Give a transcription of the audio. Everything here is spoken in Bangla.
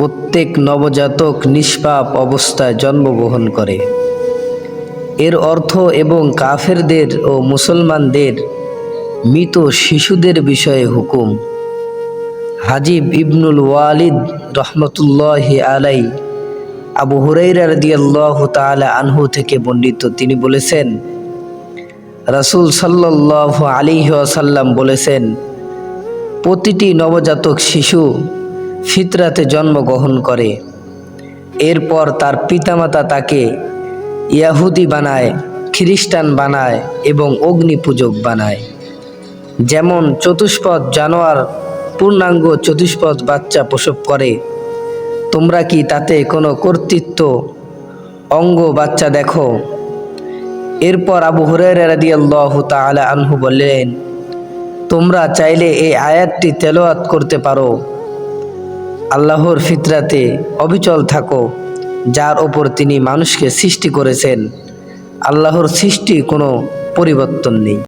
প্রত্যেক নবজাতক নিষ্পাপ অবস্থায় জন্মগ্রহণ করে। এর অর্থ এবং কাফেরদের ও মুসলমানদের মৃত শিশুদের বিষয়ে হুকুম। হাজিব ইবনুল ওয়ালিদ রহমতুল্লাহ আলাই আবু হুরাইরা রাদিয়াল্লাহ তাআলা আনহু থেকে বর্ণিত। তিনি বলেছেন, রাসূল সাল্লাহ আলী আসাল্লাম বলেছেন, প্রতিটি নবজাতক শিশু ফিতরাতে জন্মগ্রহণ করে। এরপর তার পিতামাতা তাকে ইয়াহুদি বানায়, খ্রিস্টান বানায় এবং অগ্নি পূজক বানায়। যেমন চতুষ্পদ জানোয়ার পূর্ণাঙ্গ চতুষ্পদ বাচ্চা প্রসব করে, তোমরা কি তাতে কোনো কর্তৃত্ব অঙ্গ বাচ্চা দেখো? এরপর আবু হুরায়রা রাদিয়াল্লাহু তাআলা আনহু বললেন, তোমরা চাইলে এই আয়াতটি তেলোয়াত করতে পারো। আল্লাহর ফিতরাতে অবিচল থাকো, যার ওপর তিনি মানুষকে সৃষ্টি করেছেন। আল্লাহর সৃষ্টি কোনো পরিবর্তন নেই।